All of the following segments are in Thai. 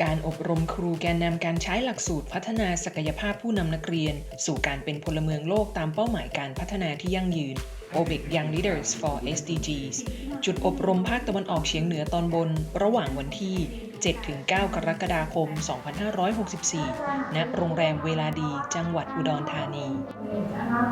การอบรมครูแกนนำการใช้หลักสูตรพัฒนาศักยภาพผู้นำนักเรียน สู่การเป็นพลเมืองโลกตามเป้าหมายการพัฒนาที่ยั่งยืน OBIC Young Leaders for SDGs จุดอบรมภาคตะวันออกเฉียงเหนือตอนบน ระหว่างวันที่ 7-9 กรกฎาคม 2564 ณ โรงแรมเวลาดี จังหวัดอุดรธานี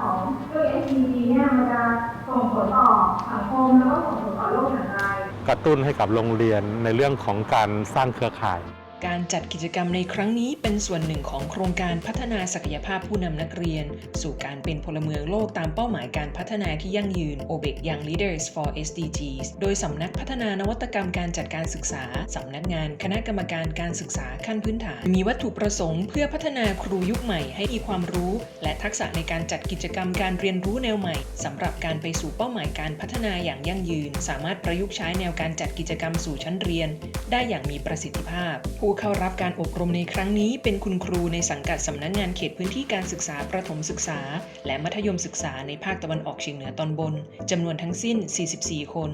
ของด้วย SDG เนี่ยมันจะส่งผลต่อสังคมแล้วก็ส่งผลต่อโลกอย่างไรกระตุ้นให้กับโรงเรียนในเรื่องของการสร้างเครือข่าย การจัดกิจกรรมในครั้งนี้เป็นส่วนหนึ่งของโครงการพัฒนาศักยภาพผู้นำนักเรียน สู่การเป็นพลเมืองโลกตามเป้าหมายการพัฒนาที่ยั่งยืน OBIC Young Leaders for SDGs โดยสำนักพัฒนานวัตกรรมการจัดการศึกษา สำนักงานคณะกรรมการการศึกษาขั้นพื้นฐาน มีวัตถุประสงค์เพื่อพัฒนาครูยุคใหม่ให้มีความรู้ และทักษะในการจัดกิจกรรมการเรียนรู้แนวใหม่สำหรับการไปสู่เป้าหมายการพัฒนาอย่างยั่งยืน สามารถประยุกต์ใช้แนวการจัดกิจกรรมสู่ชั้นเรียน ได้อย่างมีประสิทธิภาพผู้เข้ารับการอบรมในครั้งนี้เป็นคุณครูในสังกัดสำนักงานเขตพื้นที่การศึกษาประถมศึกษา และมัธยมศึกษาในภาคตะวันออกเฉียงเหนือตอนบนจำนวนทั้งสิ้น 44 คน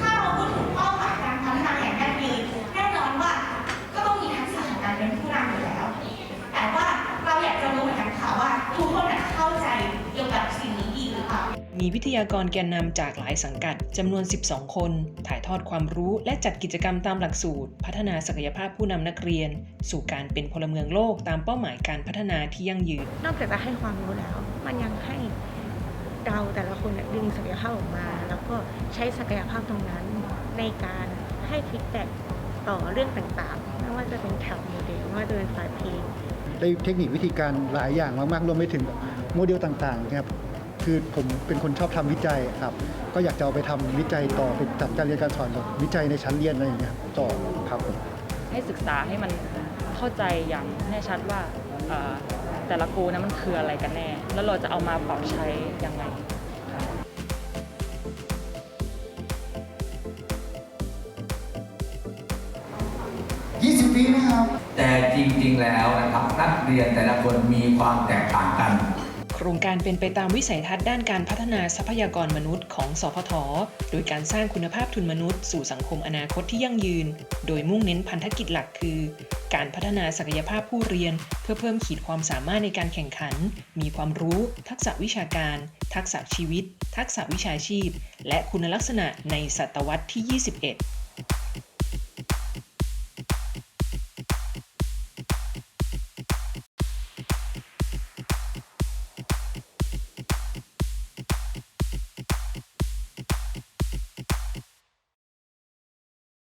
ถ้าเราพูดถึงเป้าหมายการพัฒนาแห่งยั่งยื มีวิทยากรแกนนำจากหลายสังกัดจำนวน 12 คน ถ่ายทอดความรู้และจัดกิจกรรมตามหลักสูตร พัฒนาศักยภาพผู้นำนักเรียน สู่การเป็นพลเมืองโลกตามเป้าหมายการพัฒนาที่ยั่งยืน นอกจากจะให้ความรู้แล้ว มันยังให้เราแต่ละคนเนี่ยดึงศักยภาพออกมา แล้วก็ใช้ศักยภาพตรงนั้น ในการให้ฟีดแบ็กต่อเรื่องต่างๆ ไม่ว่าจะเป็นแถวโมเดลไม่ว่าจะเป็นฝ่ายเพลงได้เทคนิควิธีการหลายอย่างมากๆรวมไปถึงโมเดลต่างๆนะครับ คือผมเป็นคนชอบทำวิจัยครับ ก็อยากจะเอาไปทำวิจัยต่อไปจัดการเรียนการสอนแบบวิจัยในชั้นเรียนอะไรอย่างเงี้ยครับต่อครับผมให้ศึกษาให้มันเข้าใจอย่างแน่ชัดว่าเอ่อแต่ละโกนั้นมันคืออะไรกันแน่ แล้วเราจะเอามาปรับใช้ยังไง20ปีไหมครับ แต่จริงๆแล้วนะครับนักเรียนแต่ละคนมีความแตกต่างกันโครงการเป็นไปตามวิสัยทัศน์ด้านการพัฒนาทรัพยากรมนุษย์ของสพท โดยการสร้างคุณภาพทุนมนุษย์ สู่สังคมอนาคตที่ยั่งยืน โดยมุ่งเน้นพันธกิจหลักคือ การพัฒนาศักยภาพผู้เรียน เพื่อเพิ่มขีดความสามารถในการแข่งขัน มีความรู้ ทักษะวิชาการ ทักษะชีวิต ทักษะวิชาชีพ และคุณลักษณะในศตวรรษที่ 21